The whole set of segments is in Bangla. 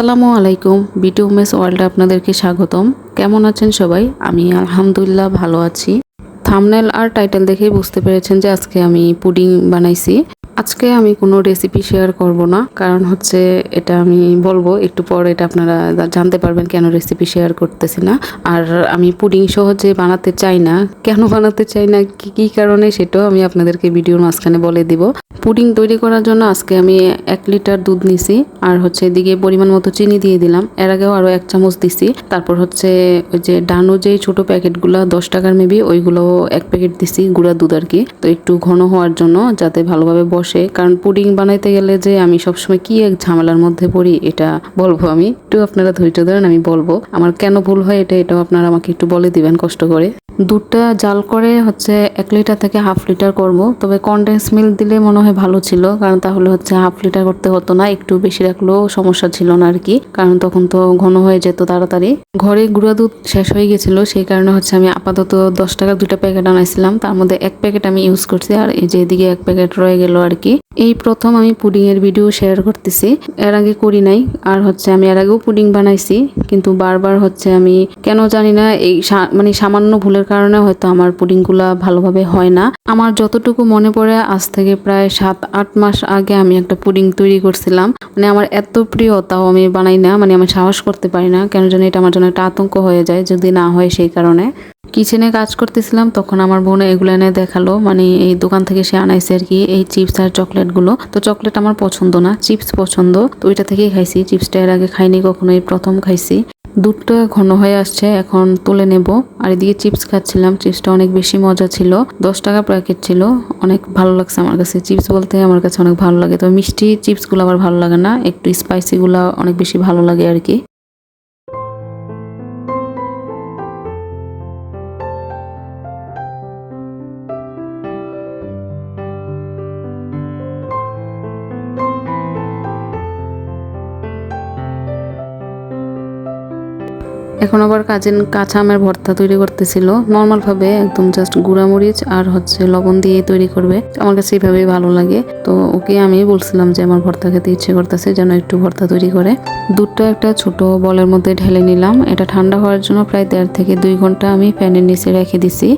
আসসালামু আলাইকুম বিটু মেস ওয়ার্ল্ডে আপনাদেরকে স্বাগতম। কেমন আছেন সবাই? আমি আলহামদুলিল্লাহ ভালো আছি। থামনেল আর টাইটেল দেখেই বুঝতে পেরেছেন যে আজকে আমি পুডিং বানাইছি। আজকে আমি কোনো রেসিপি শেয়ার করব না, কারণ হচ্ছে এটা আমি বলব, একটু পর এটা আপনারা জানতে পারবেন কেন রেসিপি শেয়ার করতেছি না। আর আমি পুডিং সহজে বানাতে চাই না, কেন বানাতে চাই না, কি কি কারণে সেটাও আমি আপনাদেরকে ভিডিওর মাঝখানে বলে দিব। পুডিং তৈরি করার জন্য আজকে আমি এক লিটার দুধ নিছি, আর হচ্ছে এদিকে পরিমাণ মতো চিনি দিয়ে দিলাম। এর আগেও আরও এক চামচ দিছি। তারপর হচ্ছে ওই যে ডানো যে ছোটো প্যাকেটগুলো, দশ টাকার মেবি ওইগুলো এক প্যাকেট দিছি, গুঁড়া দুধ আর কি তো একটু ঘন হওয়ার জন্য যাতে ভালোভাবে বসে কারণ পুডিং বানাইতে গেলে যে আমি সবসময় কি এক ঝামেলার মধ্যে পড়ি, এটা বলব আমি। একটু আপনারা ধৈর্য ধরেন, আমি বলব। আমার কেন ভুল হয় এটা, এটাও আপনারা আমাকে একটু বলে দিবেন কষ্ট করে। দুধটা জাল করে হচ্ছে এক লিটার থেকে হাফ লিটার করব। তবে কনডেন্স মিল্ক দিলে মনে হয় ভালো ছিল, কারণ তাহলে হচ্ছে হাফ লিটার করতে হতো না, একটু বেশি রাখলেও সমস্যা ছিল না আর কি, কারণ তখন তো ঘন হয়ে যেত তাড়াতাড়ি। ঘরে গুঁড়া দুধ শেষ হয়ে গেছিল, সেই কারণে হচ্ছে আমি আপাতত দশ টাকার দুটা প্যাকেট আনাইছিলাম, তার মধ্যে এক প্যাকেট আমি ইউজ করছি, আর এই যে এদিকে এক প্যাকেট রয়ে গেল আর কি। এই প্রথম আমি পুডিং এর ভিডিও শেয়ার করতেছি, এর আগে করি নাই, আর হচ্ছে আমি এর আগেও পুডিং বানাইছি, কিন্তু বারবার হচ্ছে আমি কেন জানি না, এই মানে সামান্য ভুলের কারণে হয়তো আমার পুডিংগুলা ভালোভাবে হয় না। আমার যতটুকু মনে পড়ে, আজ থেকে প্রায় সাত, আট মাস আগে আমি একটা পুডিং তৈরি করছিলাম। মানে আমার এত প্রিয়, তাও আমি বানাই না। মানে আমি সাহস করতে পারি না। কেন জানি এটা আমার জন্য একটা আতঙ্ক হয়ে যায়, যদি না হয় সেই কারণে। কিচেনে কাজ করতেছিলাম, তখন আমার বোন এগুলো এনে দেখাল। মানে এই দোকান থেকে সে আনাইছে আর কি, এই চিপস আর চকলেটগুলো। তো চকলেট আমার পছন্দ না, চিপস পছন্দ। তো ওইটা থেকেই খাইছি। চিপসটা এর আগে খাইনি কখনো এই প্রথম খাইছি। দুধটা ঘন হয়ে আসছে, এখন তুলে নেব। আর এদিকে চিপস খাচ্ছিলাম, চিপসটা অনেক বেশি মজা ছিল। দশ টাকা প্যাকেট ছিল, অনেক ভালো লাগছে আমার কাছে। চিপস বলতে আমার কাছে অনেক ভালো লাগে তো মিষ্টি চিপসগুলো আমার ভালো লাগে না, একটু স্পাইসিগুলো অনেক বেশি ভালো লাগে আর কি। এখন আবার কাজিন কাঁচা আমের ভর্তা তৈরি করতেছিল। নর্মালভাবে একদম জাস্ট গুঁড়ামরিচ আর হচ্ছে লবণ দিয়ে তৈরি করবে। আমার কাছে এইভাবেই ভালো লাগে। তো ওকে আমি বলছিলাম যে আমার ভর্তা খেতে ইচ্ছে করতেছে যেন একটু ভর্তা তৈরি করে। দুধটা একটা ছোট বলের মধ্যে ঢেলে নিলাম। এটা ঠান্ডা হওয়ার জন্য প্রায় দেড় থেকে দুই ঘণ্টা আমি ফ্যানের নিচে রেখে দিছি।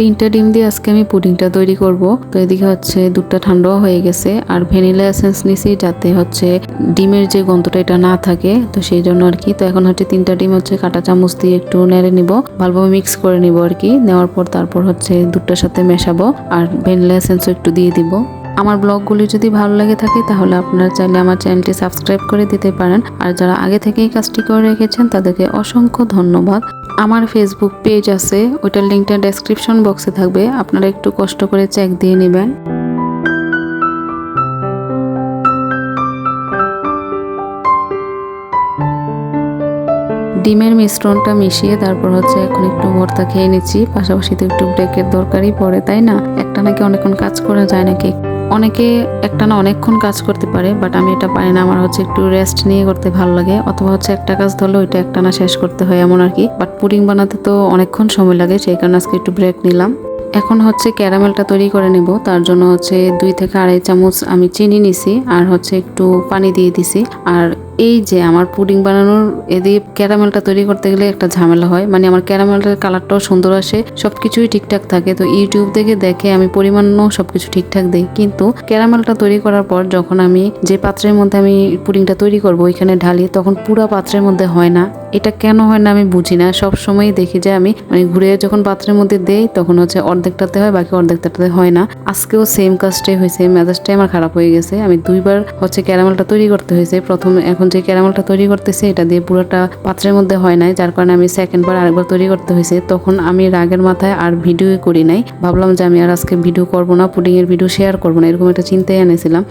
তিনটা ডিম দিয়ে আজকে আমি পুডিংটা তৈরি করব। তো এদিকে হচ্ছে দুধটা ঠান্ডাও হয়ে গেছে। আর ভ্যানিলা এসেন্স নিছি যাতে হচ্ছে ডিমের যে গন্ধটা এটা না থাকে। তো সেই জন্য আর কি। তো এখন হচ্ছে তিনটা ডিম হচ্ছে কাটা চামচ দিয়ে একটু নেড়ে নিব। ভালোভাবে মিক্স করে নিব আর কি। নেওয়ার পর তারপর হচ্ছে দুধটার সাথে মেশাবো। আর ভ্যানিলা এসেন্সও একটু দিয়ে দিব। আমার ব্লগগুলি যদি ভালো লাগে থাকে তাহলে আপনারা চাইলে আমার চ্যানেলটি সাবস্ক্রাইব করে দিতে পারেন। আর যারা আগে থেকেই কাজটি করে রেখেছেন তাদেরকে অসংখ্য ধন্যবাদ। আমার ফেসবুক পেজ আছে, ওইটার লিঙ্কটা ডেসক্রিপশন বক্সে থাকবে। আপনারা একটু কষ্ট করে চেক দিয়ে নেবেন। ডিমের মিশ্রণটা মিশিয়ে তারপর হচ্ছে এখন একটু ভর্তা খেয়ে নিচ্ছি। পাশাপাশি তো একটু ব্রেকের দরকারই পড়ে, তাই না? একটা নাকি অনেকক্ষণ কাজ করা যায় নাকি? অনেকে একটা না অনেকক্ষণ কাজ করতে পারে বাট আমি এটা পারি না। আমার হচ্ছে একটু রেস্ট নিয়ে করতে ভালো লাগে, অথবা হচ্ছে একটা কাজ ধরলে ওইটা একটা না শেষ করতে হয়, এমন আর কি। বাট পুডিং বানাতে তো অনেকক্ষণ সময় লাগে, সেই কারণে আজকে একটু ব্রেক নিলাম। এখন হচ্ছে ক্যারামেলটা তৈরি করে নেব, তার জন্য হচ্ছে দুই থেকে আড়াই চামচ আমি চিনি নিছি, আর হচ্ছে একটু পানি দিয়ে দিছি। আর এই যে আমার পুডিং বানানোর এদিকে ক্যারামেলটা তৈরি করতে গেলে একটা ঝামেলা হয়। মানে আমার ক্যারামেলের কালারটাও সুন্দর আসে সব কিছুই ঠিকঠাক থাকে। তো ইউটিউব থেকে দেখে আমি পরিমাণও সব কিছু ঠিকঠাক দিই। কিন্তু ক্যারামেলটা তৈরি করার পর যখন আমি যে পাত্রের মধ্যে আমি পুডিংটা তৈরি করব, ওইখানে ঢালি, তখন পুরো পাত্রের মধ্যে হয় না। এটা কেন হয় না আমি বুঝি না। সব সময় দেখি যে আমি মানে ঘুরে যখন পাত্রের মধ্যে দেই, তখন হচ্ছে অর্ধেকটাতে হয়, বাকি অর্ধেকটাতে হয় না। আজকেও সেম কাজটাই হয়েছে, মেজাজটাই আমার খারাপ হয়ে গেছে। আমি দুইবার হচ্ছে ক্যারামেলটা তৈরি করতে হয়েছে। প্রথম এখন যে ক্যারামেলটা তৈরি করতেছে, এটা দিয়ে পুরোটা পাত্রের মধ্যে হয় নাই। যার কারণে আমি সেকেন্ডবার আরেকবার তৈরি করতে হয়েছে। তখন আমি রাগের মাথায় আর ভিডিও করি নাই। ভাবলাম যে আমি আর আজকে ভিডিও করব না পুডিং এর ভিডিও শেয়ার করব না, এরকম একটা চিন্তাই এনেছিলাম।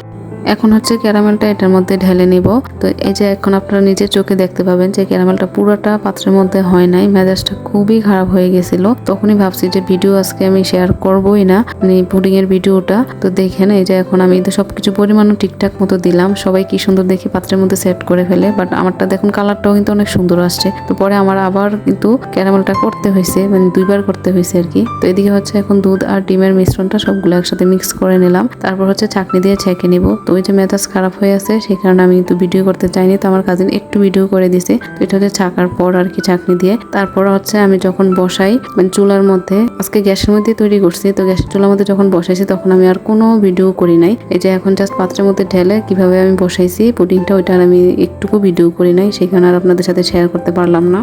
এখন হচ্ছে ক্যারামেলটা এটার মধ্যে ঢেলে নিব। তো এই যে এখন আপনারা নিজের চোখে দেখতে পাবেন যে ক্যারামেলটা পুরোটা পাত্রের মধ্যে হয় নাই, মেজাজটা খুবই খারাপ হয়ে গেছিল। তখনই ভাবছি যে ভিডিও আজকে আমি শেয়ার করবোই না মানে পুডিং এর ভিডিওটা। তো দেখেন, এই যে এখন আমি সবকিছু পরিমাণও ঠিকঠাক মতো দিলাম। সবাই কি সুন্দর দেখি পাত্রের মধ্যে সেট করে ফেলে বাট আমারটা দেখুন কালারটাও কিন্তু অনেক সুন্দর আসছে। তো পরে আমার আবার কিন্তু ক্যারামেলটা করতে হয়েছে মানে দুইবার করতে হয়েছে আর কি। তো এদিকে হচ্ছে এখন দুধ আর ডিমের মিশ্রণটা সবগুলো একসাথে মিক্স করে নিলাম। তারপর হচ্ছে চাকনি দিয়ে ছেঁকে নিব। তো ওই যে মেজাজ খারাপ হয়ে আছে, সেই কারণে আমি কিন্তু ভিডিও করতে চাইনি, তো আমার কাজিন একটু ভিডিও করে দিছে। তো এটা হচ্ছে ছাকার পর আর কি চাকনি দিয়ে। তারপর হচ্ছে আমি যখন বসাই মানে চুলার মধ্যে, আজকে গ্যাসের মধ্যে তৈরি করছি, তো গ্যাসের চুলার মধ্যে যখন বসাইছি, তখন আমি আর কোনো ভিডিও করি নাই। এই যে এখন জাস্ট পাত্রের মধ্যে ঢেলে কীভাবে আমি বসাইছি পুডিংটা ওইটা আর আমি একটুকু ভিডিও করি নাই সেখানে আর আপনাদের সাথে শেয়ার করতে পারলাম না।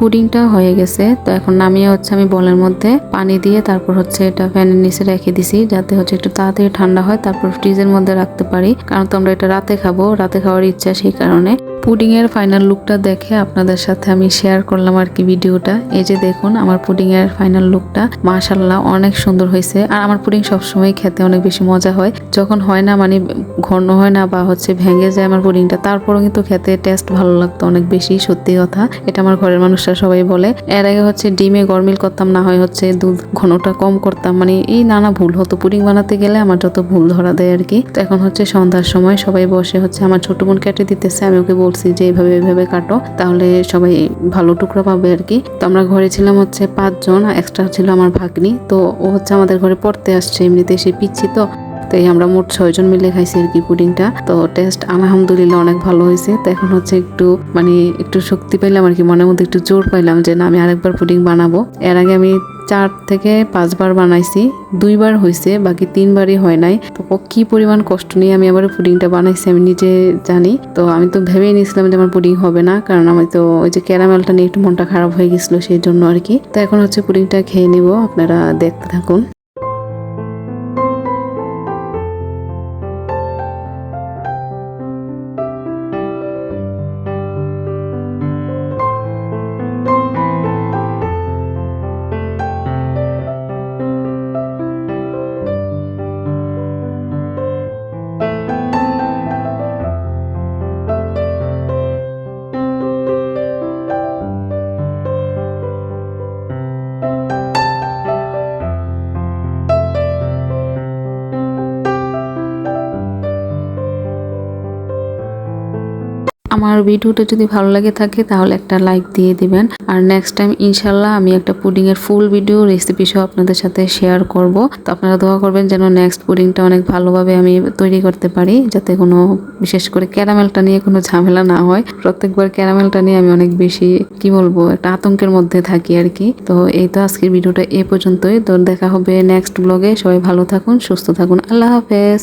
পুডিংটা হয়ে গেছে। তো এখন নামিয়ে হচ্ছে আমি বলের মধ্যে পানি দিয়ে তারপর হচ্ছে এটা ফ্যানের নিচে রেখে দিছি, যাতে হচ্ছে একটু তাড়াতাড়ি ঠান্ডা হয়। তারপর ফ্রিজের মধ্যে রাখতে পারি। কারণ তো আমরা এটা রাতে খাব। রাতে খাওয়ার ইচ্ছা সেই কারণে। পুডিং এর ফাইনাল লুকটা দেখে আপনাদের সাথে আমি শেয়ার করলাম আর কি ভিডিওটা। এই যে দেখুন, আমার পুডিং এর ফাইনাল লুকটা মাশাল্লাহ অনেক সুন্দর হয়েছে। আর আমার পুডিং সবসময় খেতে অনেক বেশি মজা হয়। যখন হয় না মানে ঘন হয় না বা হচ্ছে ভেঙে যায় আমার পুডিংটা, তারপরও কিন্তু খেতে টেস্ট ভালো লাগতো অনেক বেশি, সত্যি কথা। এটা আমার ঘরের মানুষরা সবাই বলে। এর আগে হচ্ছে ডিমে গরমিল করতাম, না হয় হচ্ছে দুধ ঘনটা কম করতাম। মানে এই নানা ভুল হতো। পুডিং বানাতে গেলে আমার যত ভুল ধরা দেয় আর কি। তো এখন হচ্ছে সন্ধ্যার সময় সবাই বসে হচ্ছে আমার ছোট বোন কেটে দিতেছে, আমি ওকে বলছি যে এইভাবে এইভাবে কাটো, তাহলে সবাই ভালো টুকরো পাবে আর কি। তো আমরা ঘরে ছিলাম হচ্ছে পাঁচজন এক্সট্রা ছিল আমার ভাগ্নি। তো ও হচ্ছে আমাদের ঘরে পড়তে আসছে এমনিতে সে পিচ্ছি তো। তো এই আমরা মোট ছয়জন মিলে খাইছি আর কি পুডিংটা। তো টেস্ট আলহামদুলিল্লাহ অনেক ভালো হয়েছে। তো এখন হচ্ছে একটু মানে একটু শক্তি পাইলাম আর কি, মনের মধ্যে একটু জোর পাইলাম যে না, আমি আরেকবার পুডিং বানাবো। এর আগে আমি চার থেকে পাঁচবার বানাইছি, দুইবার হয়েছে বাকি তিনবারই হয় নাই। তো কী পরিমাণ কষ্ট নিয়ে আমি আবার পুডিংটা বানাইছি আমি নিজে জানি। তো আমি তো ভেবেই নিয়েছিলাম যে আমার পুডিং হবে না, কারণ আমি তো ওই যে ক্যারামেলটা নিয়ে একটু মনটা খারাপ হয়ে গেছিল, সেই জন্য আর কি। তো এখন হচ্ছে পুডিংটা খেয়ে নিব, আপনারা দেখতে থাকুন। আমার ভিডিওটা যদি ভালো লাগে থাকে, তাহলে একটা লাইক দিয়ে দিবেন। আর নেক্সট টাইম ইনশাল্লাহ আমি একটা পুডিংয়ের ফুল ভিডিও রেসিপি সহ আপনাদের সাথে শেয়ার করব। তো আপনারা দোয়া করবেন যেন নেক্সট পুডিংটা অনেক ভালোভাবে আমি তৈরি করতে পারি, যাতে কোনো, বিশেষ করে ক্যারামেলটা নিয়ে কোনো ঝামেলা না হয়। প্রত্যেকবার ক্যারামেলটা নিয়ে আমি অনেক বেশি, কি বলব, একটা আতঙ্কের মধ্যে থাকি আর কি। তো এই তো আজকের ভিডিওটা এ পর্যন্তই। তো দেখা হবে নেক্সট ব্লগে সবাই ভালো থাকুন, সুস্থ থাকুন। আল্লাহ হাফেজ।